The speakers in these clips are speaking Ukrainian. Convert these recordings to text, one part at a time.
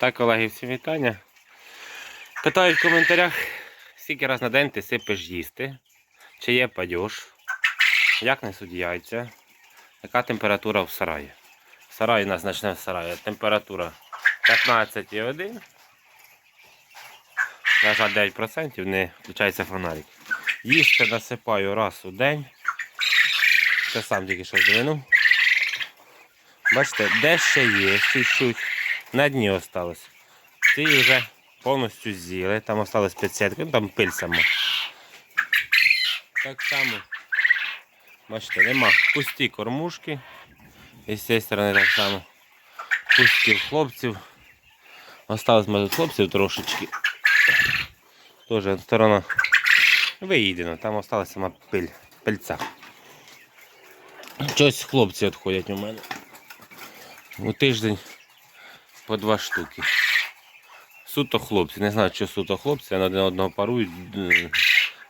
Так, колеги, всім вітання. Питають в коментарях, скільки раз на день ти сипеш їсти, чи є падьош, як несуть яйця, яка температура в сараї. В сараї у нас почне в сараї. Температура 15,1. Лежать 9%, не включається фонарик. Їсти насипаю раз у день. Це сам тільки що здвинув. Бачите, де ще є, чуть-чуть. На дні осталось. Ці вже повністю з'їли, там осталось підсітки, ну там пиль сама. Так само, бачите, нема пусті кормушки. І з цієї сторони так само. Пусті хлопців. Осталось може хлопців трошечки. Тоже сторона виїдена, там осталась сама пиль, пильця. Щось хлопці відходять у мене. У тиждень по два штуки. Суто хлопці. Не знаю, що суто хлопці, вони один одного парують,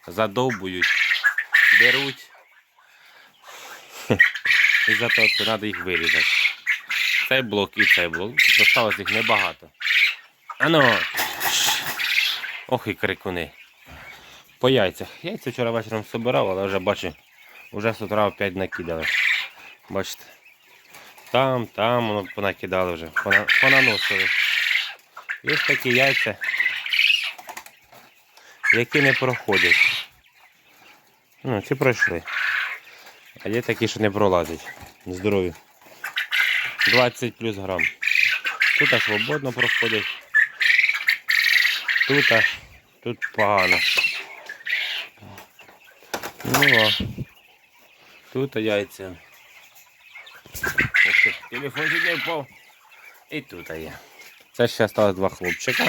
задовбують, беруть. І за того треба їх вирізати. Цей блок і цей блок. Тут Осталось їх небагато. Ано. Ох і крикуни. По яйцях. Яйця вчора вечором збирав, але вже бачу, вже з утра опять накидали. Бачите. Там, там воно понакидали вже, понаносили. Є такі яйця, які не проходять. Ну, ці пройшли. А є такі, що не пролазять. Здорові. 20 плюс грам. Тут свободно проходять. Тут, тут погано. Ну, а. Тут яйця. Ти, не впав. І тут є. Це ще залишилось два хлопчика.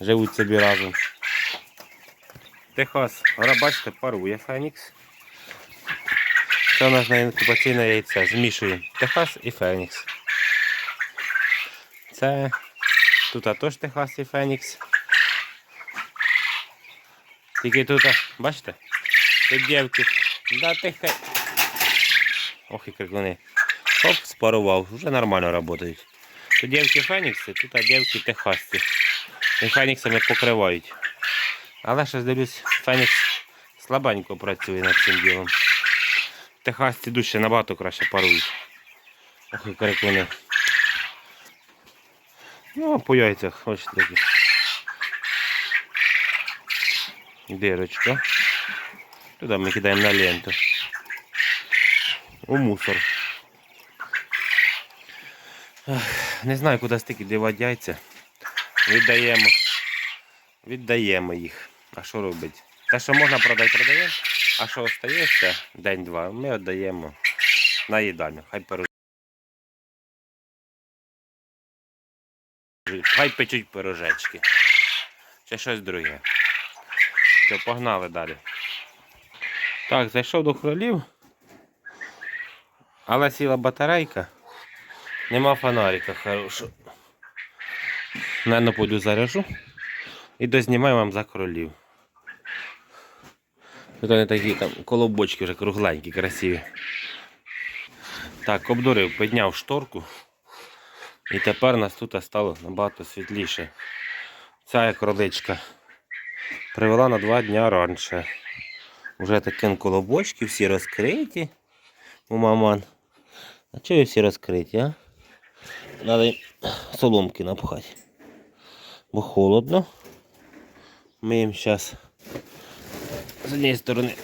Живуть собі разом. Техас, гора, бачите, парує Фенікс. Це у нас на інкубаційне яйце. Змішуємо Техас і Фенікс. Це тут теж Техас і Фенікс. Тільки тут, бачите? Тут дівки. Да, тихо. Ох і крикуни. Хоп, спарував, вже нормально працюють. Тут дівки Фенікси, тут дівки Техасці. І Феніксами покривають. Але щось дивлюсь, Фенікс слабенько працює над цим ділом. Техасці дужче набагато краще парують. Ох крикуни. Ну, по яйцях ось такі. Дирочка. Туди ми кидаємо на ленту. У мусор. Не знаю, куди стільки дівати яйця. Віддаємо. Віддаємо їх. А що робити? Те, що можна продати, продаємо. А що остається день-два, ми віддаємо на їдальню. Хай перу. Хай печуть пирожечки. Чи щось друге. Все, погнали далі. Так, зайшов до кролів. Але сіла батарейка. Нема фонарика хорошого. Наверно, пойду заряжу. І дознімаю вам за кролів. Тут вони такі там колобочки вже кругленькі, красиві. Так, обдурив, підняв шторку. І тепер нас тут стало набагато світліше. Ця кроличка привела на два дня раніше. Уже такі колобочки, всі розкриті у маман. А чого всі розкриті, а? Надо соломки напхати. Бо холодно. Ми їм зараз з однієї сторони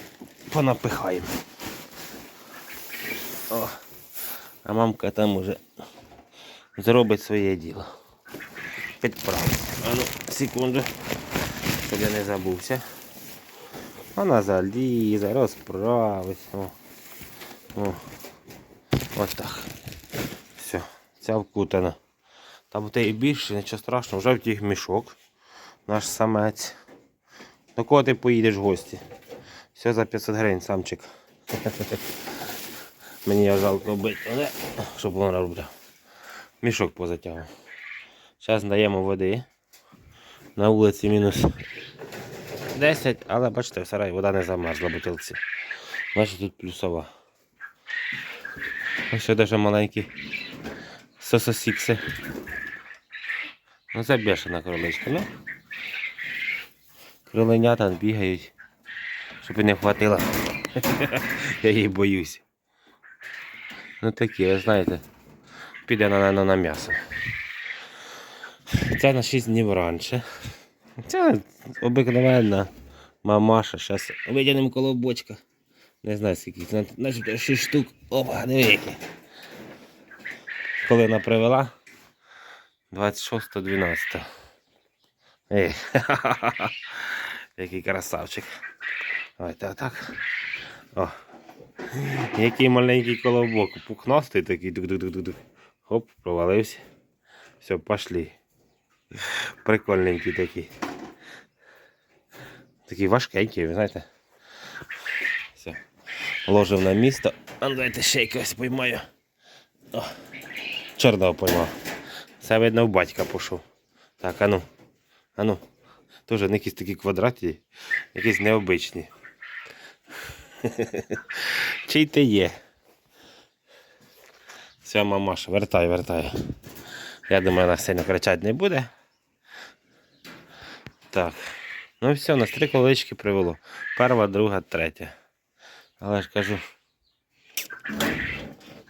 понапихаємо. О, а мамка там уже зробить своє діло. Підправить. А ну, секунду, щоб я не забувся. Вона залізе, розправить. О. О. Ось так. Ця вкутана. Там те і більше, нічого страшного, вже втік мішок. Наш самець. До кого ти поїдеш в гості? Все за 500 гривень, самчик. Мені його жалко бити, але щоб воно робив. Мішок позатягав. Зараз даємо води. На вулиці мінус 10, але бачите, в сараї вода не замерзла бутилці. Бачите, тут плюсова. Ось даже маленькі сососікси. Ну це бешена кроличка, ну. Кроленята бігають, щоб не хватило. Я її боюсь. Ну такі, ви знаєте, піде на, на, м'ясо. Це на 6 днів раніше. Це обикновенна мамаша. Зараз витягнемо колобочка. Не знаю скільки, начебто 6 штук. Опа, які. Коли привела? 26.12. Ей, який красавчик. Давайте отак. О. Який маленький колобок. Пухнастий такий. Дук-дук-дук-дук. Хоп, провалився. Все, пошли. Прикольненький такий. Такий важкенький, ви знаєте. Все. Ложив на місто. А давайте ще якогось поймаю. О, чорного поймав. Це видно в батька пішов. Так, ану. Ану. Теж не якісь такі квадраті, якісь необичні. Чий ти є? Все, мамаша, вертай, вертай. Я думаю, вона сильно кричати не буде. Так. Ну все, нас три колички привело. Перша, друга, третя. Але ж кажу.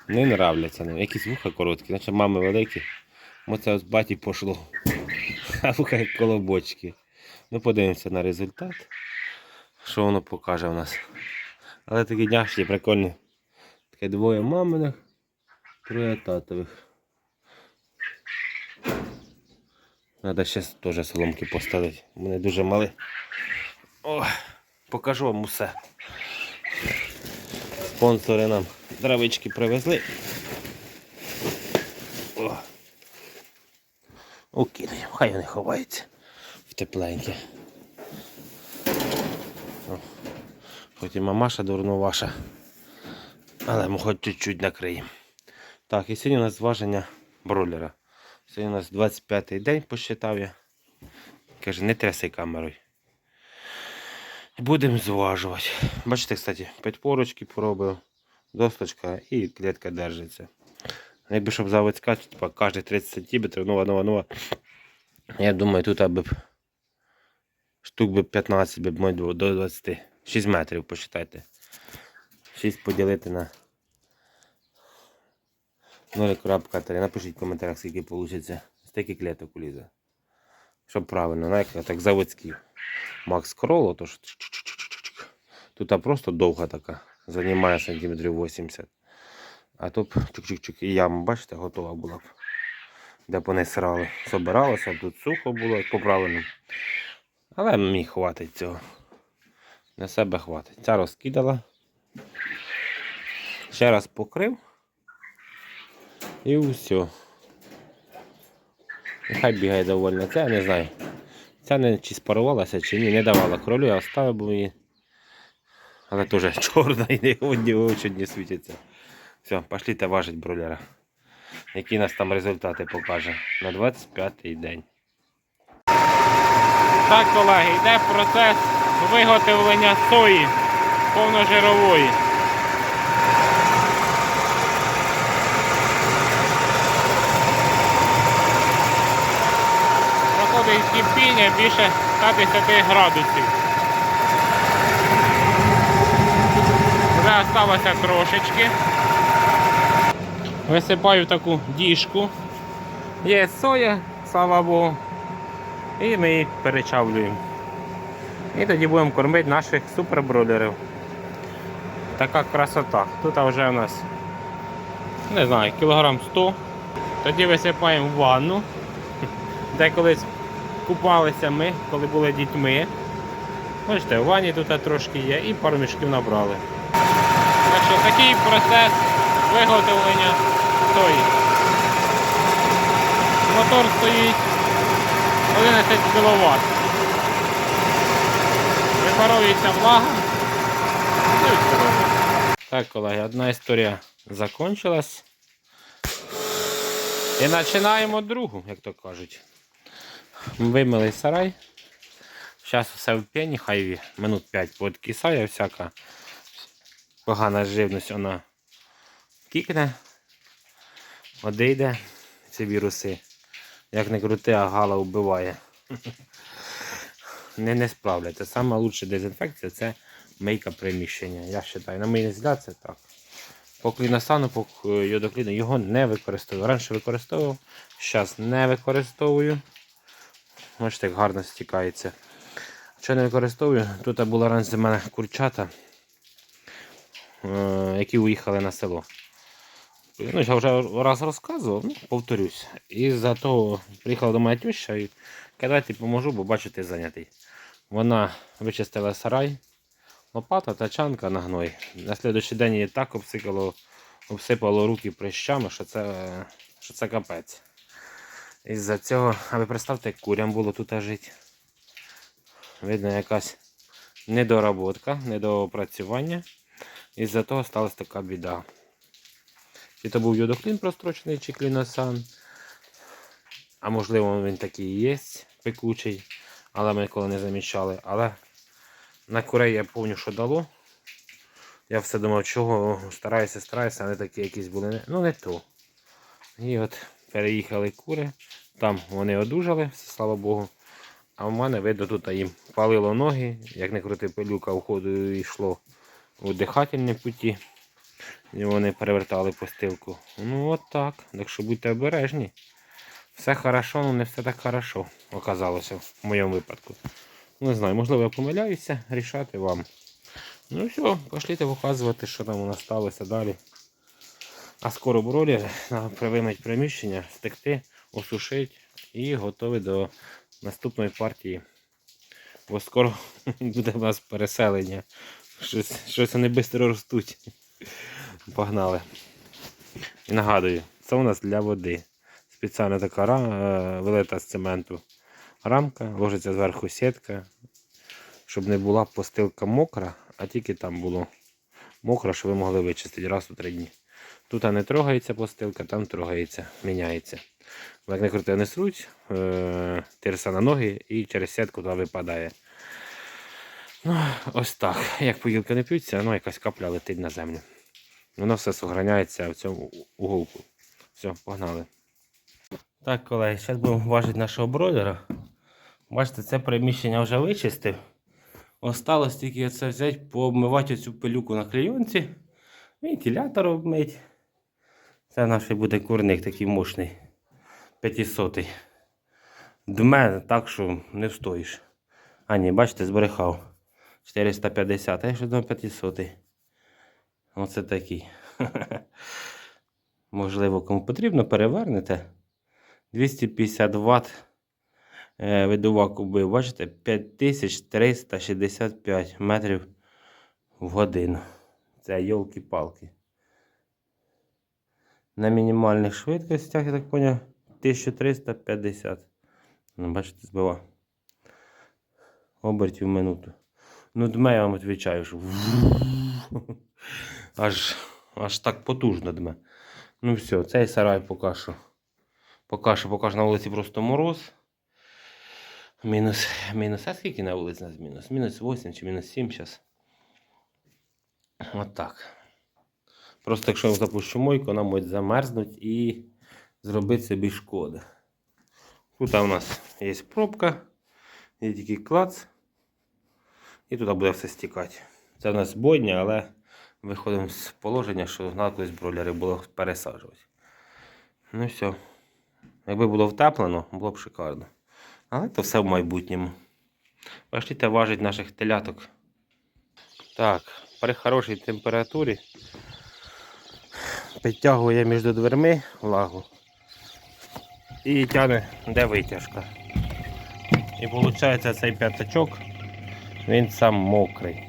Не нравляться нам. Якісь вуха короткі, наче мами великі. Оце з баті пошло. А вуха як колобочки. Ну, подивимося на результат. Що воно покаже в нас. Але такі няшні, прикольні. Таке двоє маминих, троє татових. Треба ще теж соломки поставити. Вони дуже малі. О, покажу вам усе. Спонсори нам травички привезли. О. Хай вони ховаються в тепленьке. Хоч і мамаша дурнуваша. Але ми хоч чуть-чуть накриємо. Так, і сьогодні у нас зваження бройлера. Сьогодні у нас 25-й день посчитав я. Каже, не тряси камерою. Будемо зважувати. Бачите, кстати, підпорочки поробив, досточка і клітка держиться. Якби щоб заводська, типа кожні 30 см, нова, нова, нова. Я думаю, тут аби штук би 15 би мой до 20. 6 метрів посчитайте. 6 поділити на 0,3. Напишіть в коментарях, скільки вийде. Стільки клеток улізе. Щоб правильно, знаєте, так заводські. Макс Кроло, то ж. Тут просто довга така. Займає сантиметрів 80. А тут чик-чик-чик. І яма, бачите, готова була б. Де б вони срали. Собиралося, тут сухо було, по правильному. Але мені хватить цього. На себе хватить. Ця розкидала. Ще раз покрив. І все. Нехай бігає довольно. Це я не знаю. Ця не чи спарувалася, чи ні, не давала кролю, я оставив її. Але теж чорна і одні очі не світяться. Все, пошліте важить бройлера. Які нас там результати покаже на 25-й день. Так, колеги, йде процес виготовлення сої повножирової. Кипіння більше 110 градусів. Вже залишилося трошечки. Висипаю таку діжку. Є соя, слава Богу. І ми її перечавлюємо. І тоді будемо кормити наших супербродерів. Така красота. Тут вже у нас, не знаю, кілограм 100. Тоді висипаємо в ванну, де колись купалися ми, коли були дітьми. Бачите, в ванні тут трошки є і пару мішків набрали. Так що такий процес виготовлення сої. Мотор стоїть 11 кВт. Випаровується влага. Ну. Так, колеги, одна історія закончилась. І починаємо другу, як то кажуть. Вимили сарай. Зараз все в пені, хай минут 5 подкисає всяка погана живність вона кікне, одійде ці віруси. Як не крути, а гала вбиває. Не, не справляться. Саме лучша дезінфекція це мийка приміщення. Я вважаю, на мій взгляд, це так. По кліносану, по йодокліну його не використовую. Раніше використовував, зараз не використовую. Бачите, як гарно стікається. Що не використовую? Тут була раніше в мене курчата, е, які уїхали на село. Ну, я вже раз розказував, ну, повторюсь. І за того приїхала до мене теща і кидайте поможу, бо бачу, ти зайнятий. Вона вичистила сарай, лопата, тачанка на гной. На слідуючий день її так обсикало, обсипало руки прищами, що це, що це капець. Із-за цього, а ви представте, як курям було тут жити. Видно, якась недоработка, недоопрацювання. Із-за того сталася така біда. Чи то був йодоклін прострочений, чи кліносан. А можливо він такий є, пекучий, але ми ніколи не замічали. Але на курей я пам'ятаю, що дало. Я все думав, чого стараюся, стараюся, а не такі якісь були. Ну не то. І от переїхали кури. Там вони одужали, слава Богу. А в мене видно, тут їм палило ноги, як не крути пилюка, входу йшло у дихательні путі. І вони перевертали постилку. Ну от так. Так що будьте обережні. Все хорошо, але не все так хорошо оказалося в моєму випадку. Не знаю, можливо, я помиляюся, рішати вам. Ну все, пошліте показувати, що там у нас сталося далі. А скоро бролер треба привимити приміщення, стекти, осушити і готові до наступної партії. Бо скоро буде у нас переселення. Щось, щось вони швидко ростуть. Погнали. І нагадую, це у нас для води. Спеціальна така ра- е, з цементу рамка, ложиться зверху сітка, щоб не була постилка мокра, а тільки там було мокро, щоб ви могли вичистити раз у три дні. Тут не трогається постилка, там трогається, міняється. Як не крути, не сруть, е, тирса на ноги і через сітку туди випадає. Ну, ось так. Як поїлки не п'ються, ну якась капля летить на землю. Воно все сохраняється в цьому уголку. Все, погнали. Так, колеги, зараз будемо важити нашого бройлера. Бачите, це приміщення вже вичистив. Осталось тільки це взяти, пообмивати цю пилюку на клейонці. Вентилятор обмить. Це наш буде курник такий мощний. 500. Дме так, що не встоїш. А ні, бачите, збрехав. 450, а я ще думаю 500. Оце такий. Можливо, кому потрібно, перевернете. 250 Вт е, видувак убив. Бачите, 5365 метрів в годину. Це йолки-палки. На мінімальних швидкостях, я так поняв, 1350. Ну, бачите, збива. Обертів в минуту. Ну, дме я вам відповідаю, що аж, аж так потужно дме. Ну все, цей сарай поки що. Що на вулиці просто мороз. Мінус, мінус, а скільки на вулиці нас мінус? Мінус 8 чи мінус 7 зараз. От так. Просто якщо я запущу мойку, вона може замерзнути і зробити собі шкоди. Тут у нас є пробка, є тільки клац. І туди буде все стікати. Це у нас бойня, але виходимо з положення, що колись бройлери було пересаджувати. Ну все. Якби було втеплено, було б шикарно. Але то все в майбутньому. Пошліте важить наших теляток. Так, при хорошій температурі підтягує між дверми влагу і тягне де витяжка. І виходить цей п'ятачок, він сам мокрий.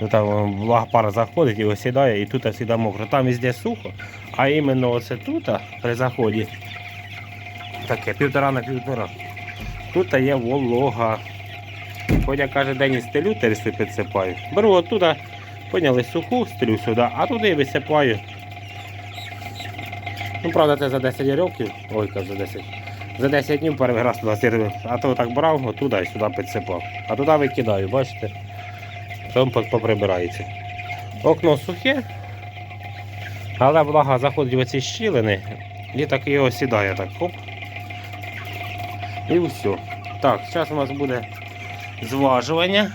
Ну, там влага пара заходить і осідає, і тут завжди мокро. Там везде сухо, а іменно оце тут, при заході, таке півтора на півтора. Тут є волога. Хоч я каже, день стелю терси підсипаю. Беру оттуда, поняли суху, стелю сюди, а туди висипаю. Ну, правда, це за 10 років. Ой, за 10. За 10 днів перший раз туди стелю. А то так брав, оттуда і сюди підсипав. А туди викидаю, бачите? Там поприбирається. Окно сухе, але влага заходить в ці щілини і так його сідає так хоп. І все. Так, зараз у нас буде зважування.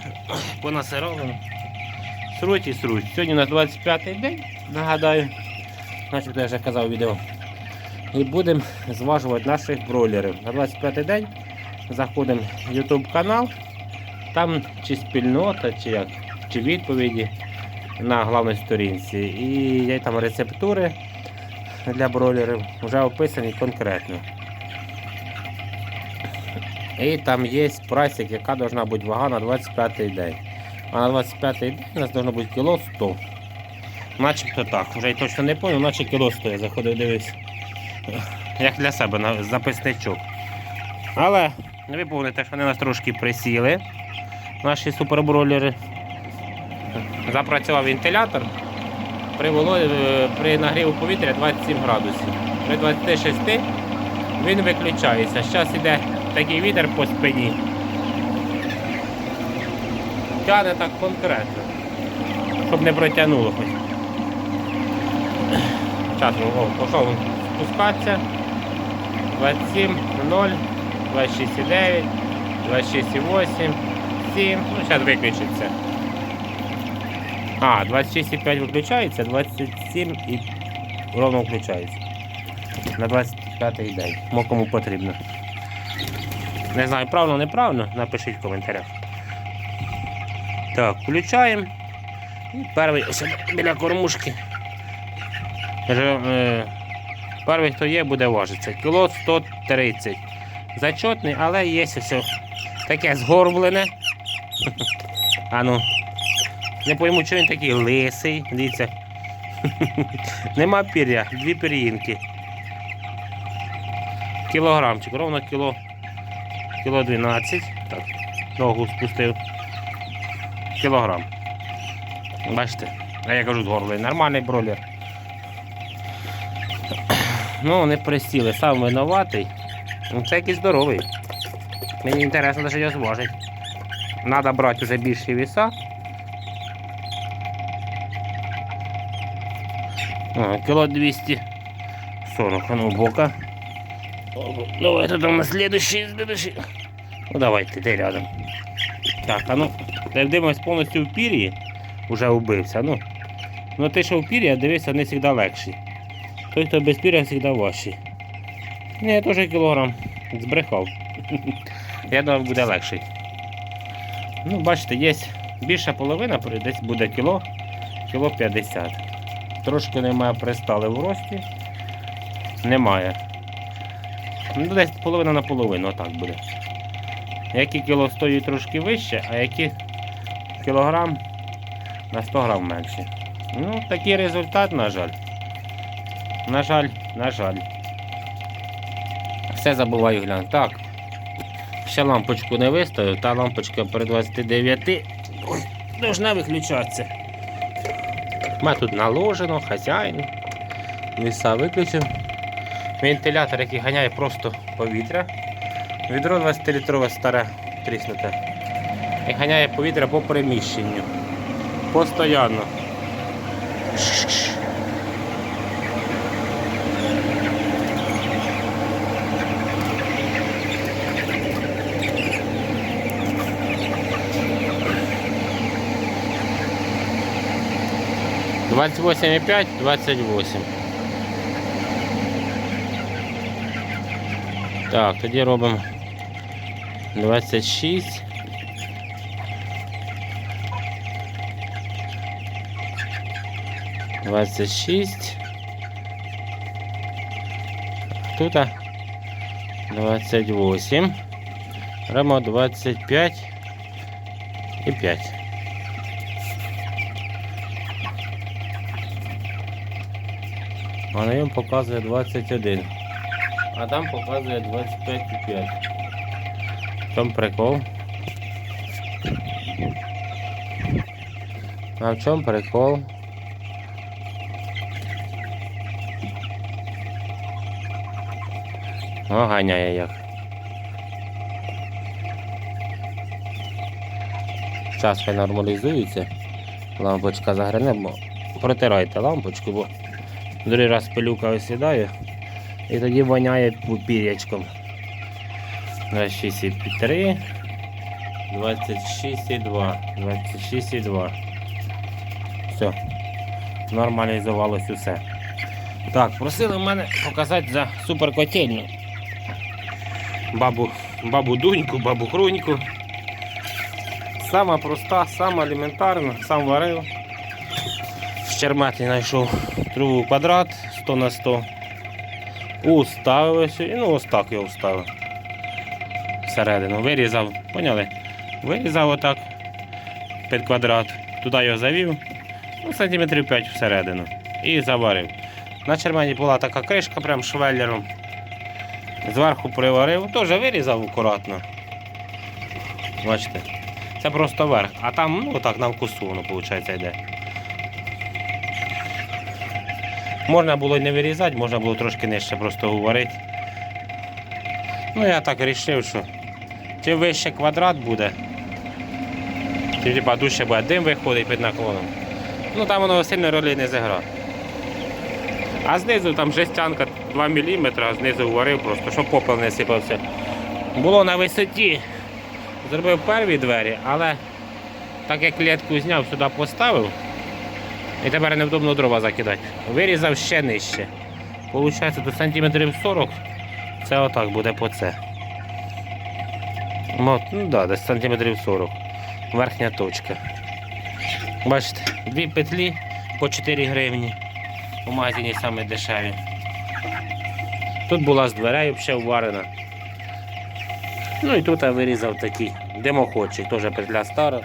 Понасировано. Сруть і сруть. Сьогодні у нас 25-й день, нагадаю. Начебто я вже казав відео. І будемо зважувати наших бройлерів. На 25-й день заходимо в YouTube канал. Там чи спільнота, чи як, чи відповіді на головній сторінці. І є там рецептури для бройлерів вже описані конкретно. І там є прайсик, яка должна бути вага на 25-й день. А на 25-й день у нас должно бути кіло 100. Начебто так, вже й точно не пам'ятаю, наче кіло 100 я заходив, дивився. Як для себе записничок. Але ви помните, що вони нас трошки присіли, наші супербролери. Запрацював вентилятор. При, е, при нагріву повітря 27 градусів. При 26 він виключається. Зараз йде такий вітер по спині. Тяне так конкретно, щоб не протягнуло хоч. Зараз о, пішов спускатися. 27, 0, 26,9, 26,8, 7. Ну, зараз виключиться. А, 26,5 виключається, 27 і ровно включається. На 25 день. Мо кому потрібно. Не знаю, правильно, неправильно, напишіть в коментарях. Так, включаємо. І перший ось біля кормушки. Перший, хто є, буде важитися. Кіло 130. Зачетний, але є все таке згорблене. А ну. Не пойму, чого він такий лисий. Дивіться. Нема пір'я, дві пір'їнки. Кілограмчик, ровно кіло. Кіло 12. Так, ногу спустив. Кілограм. Бачите? А я кажу згорблий. Нормальний бройлер. Ну, вони присіли, сам винуватий. Ну, це якийсь здоровий. Мені інтересно, що його зважить. Треба брати вже більші віса. А, кіло 240, а ну бока. Давай там на следующий, следующий. Ну давайте, ти рядом. Так, а ну, дивимось повністю в пір'ї, вже вбився. Ну, ну ти що в пір'ї, дивися, вони завжди легші. Той, хто без пір'я, завжди важчий. Ні, я теж кілограм збрехав. Я думав, буде легший. Ну, бачите, є більша половина, десь буде кіло, кіло 50. Трошки немає пристали в рості. Немає. Ну, десь половина на половину, отак буде. Які кіло стоїть трошки вище, а які кілограм на 100 грам менше. Ну, такий результат, на жаль. На жаль, на жаль. Все забуваю глянути. Так. Ще лампочку не виставив, та лампочка при 29 ой, должна виключатися. Мене тут наложено, хазяїн. Віса виключив. Вентилятор, який ганяє просто повітря. Відро 20-літрове старе тріснуте. І ганяє повітря по переміщенню. Постоянно. Двадцять восемь і п'ять, двадцять восемь. Так, тоді робимо 26. Двадцять шість. Тут двадцять восемь. Робимо двадцять п'ять і п'ять. А на ньому показує 21. А там показує 25,5. В чому прикол? А в чому прикол? О, ганяє як. Час хай нормалізується. Лампочка загране, бо протирайте лампочку, бо другий раз пилюка осідає і тоді воняє пір'ячком. 26,3. 26,2. 26,2. Все. Нормалізувалось усе. Так, просили мене показати за суперкотельню. Бабу, бабу Дуньку, бабу Хруньку. Сама проста, сама елементарна, сам варив. З знайшов трубу квадрат 100 на 100. Уставив ось, і ну ось так його вставив. Всередину. Вирізав, поняли? Вирізав отак під квадрат. Туди його завів, ну, сантиметрів 5 всередину. І заварив. На чермені була така кришка прям швеллером. Зверху приварив, теж вирізав акуратно. Бачите? Це просто верх. А там, ну так, на вкусу воно, виходить, йде. Можна було не вирізати, можна було трошки нижче просто уварити. Ну я так вирішив, що чим вище квадрат буде, тим типа дужче буде дим виходить під наклоном. Ну там воно сильно ролі не зіграє. А знизу там жестянка 2 мм, а знизу варив просто, щоб попел не сипався. Було на висоті. Зробив перві двері, але так як клітку зняв, сюди поставив, і тепер невдобно дрова закидати. Вирізав ще нижче. Получається до сантиметрів 40. Це отак буде по це. Мо- Ну да, десь сантиметрів 40. Верхня точка. Бачите, дві петлі по 4 гривні. У магазині саме дешеві. Тут була з дверей взагалі вварена. Ну і тут я вирізав такий димоходчик, теж петля стара.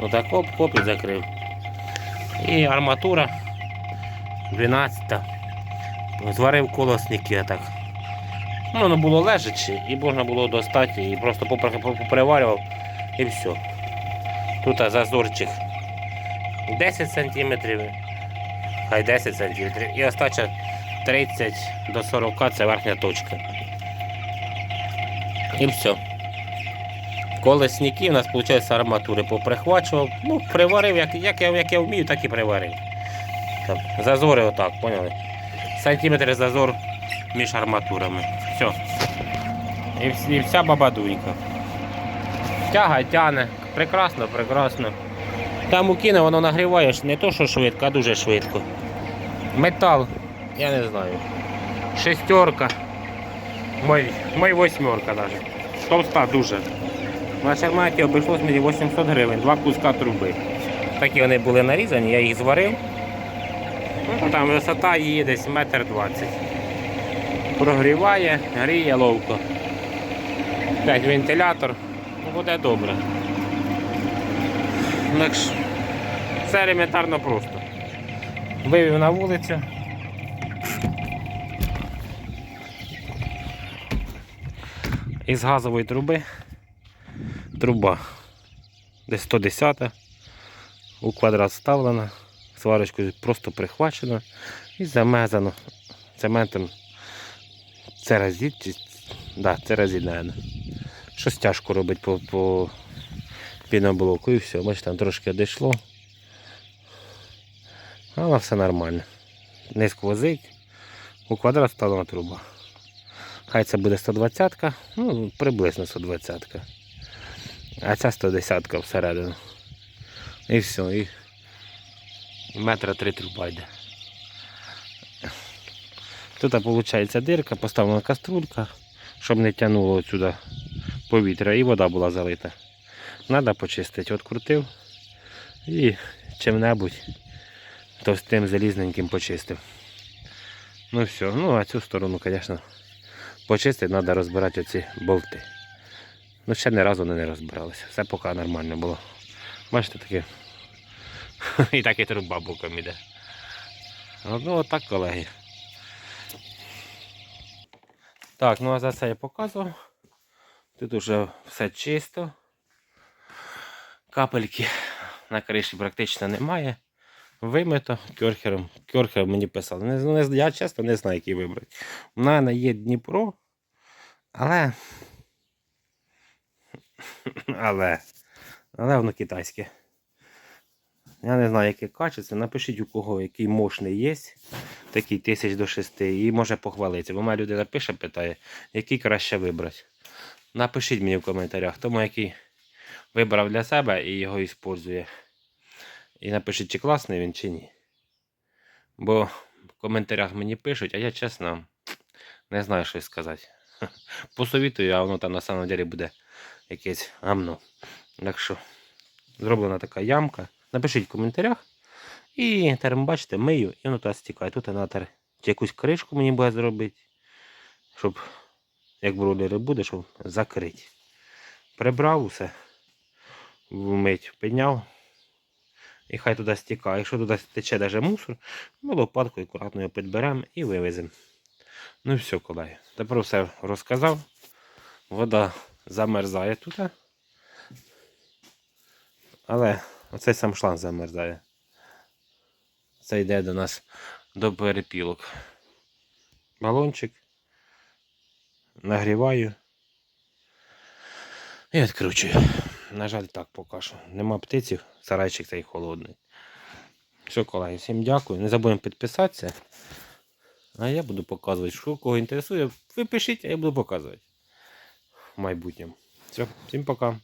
Отак оп, оп і закрив. І арматура 12. Зварив колосники так. Ну, воно було лежаче і можна було достати і просто попри- поприварював і все. Тут зазорчик 10 см, хай 10 см. І остача 30 до 40 це верхня точка. І все. Колесники у нас, виходить, арматури поприхвачував. Ну, приварив, як, як, я, як я вмію, так і приварив. Там, зазори отак, поняли? Сантиметр зазор між арматурами. Все. І, і вся бабадуйка. Тяга тяне. Прекрасно, прекрасно. Там укине, воно нагріваєш не то, що швидко, а дуже швидко. Метал, я не знаю. Шестерка. Мой, мой восьмерка навіть. Товста дуже. На шарматі обійшлось мені 800 гривень, два куска труби. Такі вони були нарізані, я їх зварив. Ну, там висота її десь метр двадцять. Прогріває, гріє ловко. П'ять вентилятор. Ну, буде добре. Це елементарно просто. Вивів на вулицю. Із газової труби. Труба десь 110 у квадрат вставлена, сварочкою просто прихвачено і замезано цементом церазіт, чи да, церазіт, наверное. Щось тяжко робить по, по піноблоку і все, бачите, там трошки дійшло. Але все нормально. Не сквозить. У квадрат вставлена труба. Хай це буде 120 ну приблизно 120 а ця 110 всередину. І все, і метра три труба йде. Тут виходить дирка, поставлена каструлька, щоб не тягнуло сюди повітря і вода була залита. Треба почистити, открутив і чим-небудь товстим залізненьким почистив. Ну все, ну а цю сторону, звісно, почистити, треба розбирати оці болти. Ну, ще ні разу не розбиралися. Все поки нормально було. Бачите, таке. І так і труба боком іде. Ну, отак, колеги. Так, ну а за це я показував. Тут вже все чисто. Капельки на криші практично немає. Вимито кьорхером. Кьорхер мені писали. Не, не, я чесно не знаю, який вибрати. У мене є Дніпро, але. Але. Але воно китайське. Я не знаю, яке качество. Напишіть у кого який мощний є. Такий тисяч до шести. І може похвалитися. Бо мене людина пише, питає, який краще вибрати. Напишіть мені в коментарях, тому який вибрав для себе і його використовує. І напишіть, чи класний він, чи ні. Бо в коментарях мені пишуть, а я чесно не знаю, що сказати. Посовітую, а воно там на самом деле буде якесь гамно. Так що зроблена така ямка. Напишіть в коментарях. І тепер бачите, мию, і воно туди стікає. Тут тепер чи якусь кришку мені буде зробити, щоб як бройлери буде, щоб закрити. Прибрав усе, вмить, підняв. І хай туди стікає. Якщо туди тече навіть мусор, ми лопаткою акуратно його підберемо і вивеземо. Ну і все, колеги. Тепер все розказав. Вода замерзає тут. Але оцей сам шланг замерзає. Це йде до нас до перепілок. Балончик. Нагріваю. І відкручую. На жаль, так поки що. Нема птиців, сарайчик цей холодний. Все, колеги, всім дякую. Не забудемо підписатися. А я буду показувати, що кого інтересує. Ви пишіть, а я буду показувати в майбутньому. Все, всім пока.